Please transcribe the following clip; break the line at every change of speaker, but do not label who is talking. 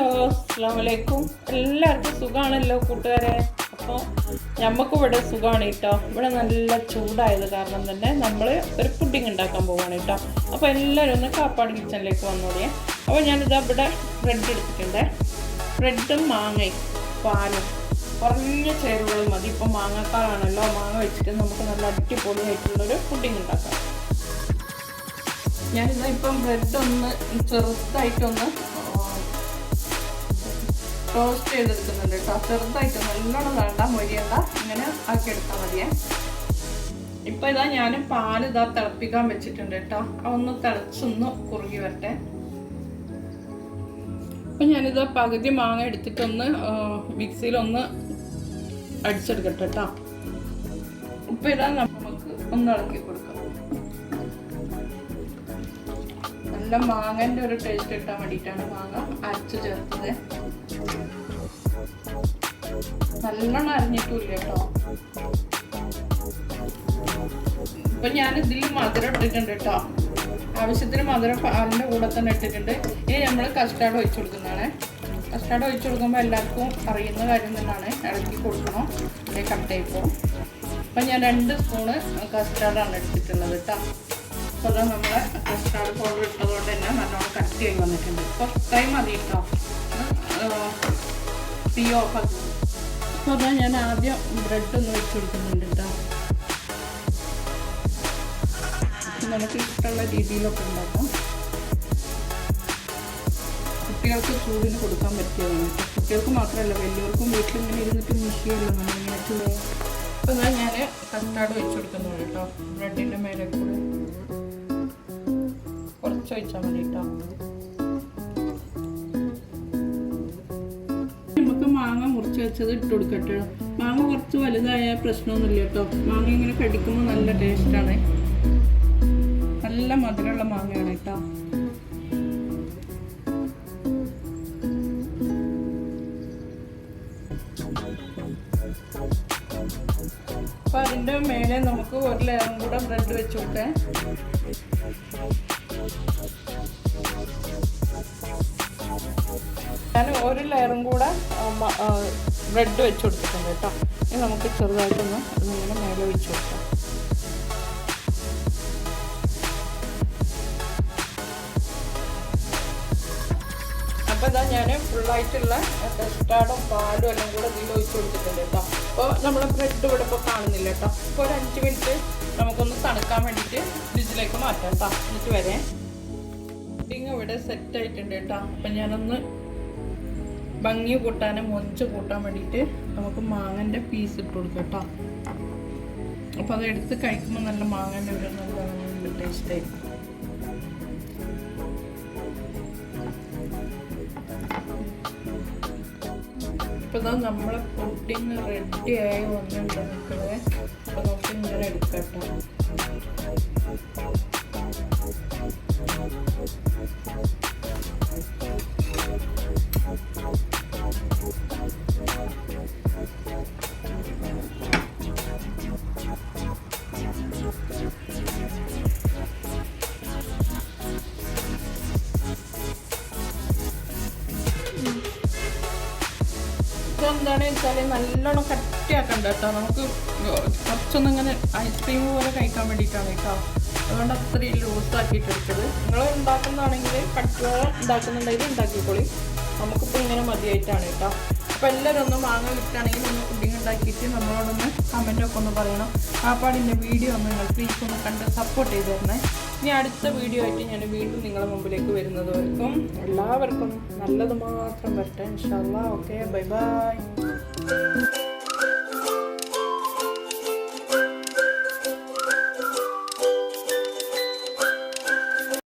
അസ്സാമലൈക്കും എല്ലാവർക്കും സുഖമാണല്ലോ കൂട്ടുകാരെ? അപ്പോൾ നമുക്ക് ഇവിടെ സുഖമാണ് കേട്ടോ. ഇവിടെ നല്ല ചൂടായത് കാരണം തന്നെ നമ്മൾ ഒരു പുഡിങ് ഉണ്ടാക്കാൻ പോവുകയാണ് കേട്ടോ. അപ്പോൾ എല്ലാവരും ഒന്ന് കാപ്പാട് കിച്ചണിലേക്ക് വന്നോളിയേ. അപ്പോൾ ഞാനിതാ ഇവിടെ ബ്രെഡ് എടുത്തിട്ടുണ്ട്. ബ്രെഡും മാങ്ങയും പാലും കുറഞ്ഞ ചേരുവകൾ മതി. ഇപ്പോൾ മാങ്ങക്കാളാണല്ലോ മാങ്ങ വെച്ചിട്ട് നമുക്ക് നല്ല അടിപൊളിയായിട്ടുള്ളൊരു പുഡിംഗ് ഉണ്ടാക്കാം. ഞാനിതാ ഇപ്പം ബ്രെഡ് ഒന്ന് ചെറുതായിട്ടൊന്ന് ടോസ്റ്റ് ചെയ്തെടുക്കുന്നുണ്ട് കേട്ടോ. ചെറുതായിട്ട് നല്ലോണം വേണ്ട മൊരിയണ്ട. ഇങ്ങനെ ആക്കിയെടുത്താൽ മതിയേ. ഇപ്പം ഇതാ ഞാൻ പാൽ ഇതാ തിളപ്പിക്കാൻ വെച്ചിട്ടുണ്ട് കേട്ടോ. ഒന്ന് തിളച്ചൊന്ന് കുറുകി വരട്ടെ. അപ്പം ഞാനിത് പകുതി മാങ്ങ എടുത്തിട്ടൊന്ന് മിക്സിയിലൊന്ന് അടിച്ചെടുക്കട്ടെ കേട്ടോ. ഇപ്പം ഇതാ നമുക്ക് ഒന്ന് ഇളക്കി കൊടുക്കാം. നല്ല മാങ്ങന്റെ ഒരു ടേസ്റ്റ് കിട്ടാൻ വേണ്ടിയിട്ടാണ് മാങ്ങ. ചേർത്തത് നല്ലോണം അരിഞ്ഞിട്ടില്ല കേട്ടോ. ഇപ്പൊ ഞാൻ ഇതിൽ മധുരം ഇട്ടിട്ടുണ്ട് കേട്ടോ. ആവശ്യത്തിന് മധുരം പാലിന്റെ കൂടെ തന്നെ ഇട്ടിട്ടുണ്ട്. ഇനി നമ്മൾ കസ്റ്റാർഡ് ഒഴിച്ചു കൊടുക്കുന്നതാണ്. കസ്റ്റാർഡ് ഒഴിച്ചു കൊടുക്കുമ്പോൾ എല്ലാവർക്കും അറിയുന്ന കാര്യം തന്നെയാണ്. ഇളക്കി കൊടുക്കണം. അല്ലെങ്കിൽ കട്ടായി പോകും അപ്പം ഞാൻ രണ്ട് സ്പൂണ് കസ്റ്റാർഡാണ് എടുത്തിട്ടുള്ളത് കേട്ടോ. അപ്പോൾ അത് നമ്മളെ കസ്റ്റാർഡ് പൗഡർ ഇട്ടതുകൊണ്ട് തന്നെ നല്ലോണം കട്ടി ആയി വന്നിട്ടുണ്ട്. കുറച്ചായി മതി കേട്ടോ തീ ഓഫ് അപ്പോൾ അതാ ഞാൻ ആദ്യം ബ്രെഡ് ഒന്ന് വെച്ച് കൊടുക്കുന്നുണ്ട് കേട്ടോ നമുക്ക് ഇഷ്ടമുള്ള രീതിയിലൊക്കെ ഉണ്ടാക്കാം. കുട്ടികൾക്ക് ചൂടിന് കൊടുക്കാൻ പറ്റിയതാണ്. കുട്ടികൾക്ക് മാത്രമല്ല വലിയവർക്കും വീട്ടിലിങ്ങനെ ഇരുന്നിട്ട് മിഷിയല്ലോ നമ്മളിങ്ങനെ ചൂട് അപ്പോൾ ഞാൻ കസ്റ്റാർഡ് വെച്ച് കൊടുക്കുന്നുണ്ട് കേട്ടോ ബ്രെഡിന്റെ മേലെ കൂടെ. കുറച്ച് മതി കേട്ടോ നമുക്ക് മാങ്ങ മുറിച്ച് വെച്ചത് ഇട്ട് കൊടുക്കട്ടെ. മാങ്ങ കുറച്ച് വലുതായ പ്രശ്നമൊന്നുമില്ല കേട്ടോ മാങ്ങ ഇങ്ങനെ കടിക്കുമ്പോൾ നല്ല ടേസ്റ്റാണ് നല്ല മധുരമുള്ള മാങ്ങയാണ് കേട്ടോ അപ്പൊ അതിന്റെ മേലെ നമുക്ക് ഒരു ലെയറും കൂടെ ബ്രെഡ് വെച്ച് കൊടുക്കാം ഞാൻ ഒരു ലെയറും കൂടെ ബ്രെഡ് വെച്ച് കൊടുത്തിട്ടുണ്ട് കേട്ടോ. ഇനി നമുക്ക് ചെറുതായിട്ടൊന്ന് ഇതിങ്ങനെ മേലെ വെച്ച് കൊടുക്കാം. അപ്പോൾ ഇതാ ഞാൻ ഫുള്ളായിട്ടുള്ള കസ്റ്റാർഡും പാലും എല്ലാം കൂടെ ഇതിൽ ഒഴിച്ച് കൊടുത്തിട്ടുണ്ട് കേട്ടോ. അപ്പോൾ നമ്മൾ ബ്രെഡ് ഇവിടെ ഇപ്പോൾ കാണുന്നില്ല കേട്ടോ. അപ്പോൾ ഒരു അഞ്ച് മിനിറ്റ് നമുക്കൊന്ന് തണുക്കാൻ വേണ്ടിയിട്ട് ഫ്രിഡ്ജിലേക്ക് മാറ്റാം കേട്ടോ എന്നിട്ട് വരെ. പുഡിങ് ഇവിടെ സെറ്റ് ആയിട്ടുണ്ട് കേട്ടോ അപ്പം ഞാനൊന്ന് ഭംഗി കൂട്ടാനും മൊഞ്ച് കൂട്ടാൻ വേണ്ടിയിട്ട് നമുക്ക് മാങ്ങന്റെ പീസ് ഇട്ട് കൊടുക്കാം കേട്ടോ അപ്പോൾ അത് എടുത്ത് കഴിക്കുമ്പോൾ നല്ല മാങ്ങന്റെ ഒരു നല്ല ടേസ്റ്റ് ഇതാ നമ്മളെ പുഡിങ് റെഡിയായി വന്നിട്ടുണ്ട് മക്കളെ അപ്പോൾ നമുക്ക് ഇങ്ങനെ എടുക്കട്ടോ ഇതെന്താണ് വെച്ചാൽ നല്ലോണം കട്ടിയാക്കണ്ട കേട്ടോ നമുക്ക് കുറച്ചൊന്നും ഇങ്ങനെ ഐസ്ക്രീം പോലെ കഴിക്കാൻ വേണ്ടിയിട്ടാണ് കേട്ടോ. അതുകൊണ്ട് അത്രയും ലൂസാക്കിയിട്ടെടുത്തത്. നിങ്ങൾ ഉണ്ടാക്കുന്നതാണെങ്കിൽ കട്ടുക ഉണ്ടാക്കുന്നുണ്ടെങ്കിൽ ഉണ്ടാക്കിക്കോളി നമുക്കിപ്പോൾ ഇങ്ങനെ മതിയായിട്ടാണ് കേട്ടോ. അപ്പോൾ എല്ലാവരും ഒന്ന് മാങ്ങ കിട്ടുകയാണെങ്കിൽ ഒന്ന് പുഡിങ് ഉണ്ടാക്കിയിട്ട് നമ്മളോടൊന്ന് കമന്റൊക്കെ ഒന്ന് പറയണം. ആ പാടിന്റെ വീഡിയോ ഒന്ന് നിങ്ങൾ പ്ലീസ് ഒന്ന് കണ്ട് സപ്പോർട്ട് ചെയ്ത് തരണേ. ഇനി അടുത്ത വീഡിയോ ആയിട്ട് ഞാൻ വീണ്ടും നിങ്ങളുടെ മുമ്പിലേക്ക് വരുന്നത് വരുന്നതുവർക്കും എല്ലാവർക്കും നല്ലത് മാത്രം പറ്റാൻ ഇൻഷാല്ലാ ഓക്കെ ബൈ ബൈ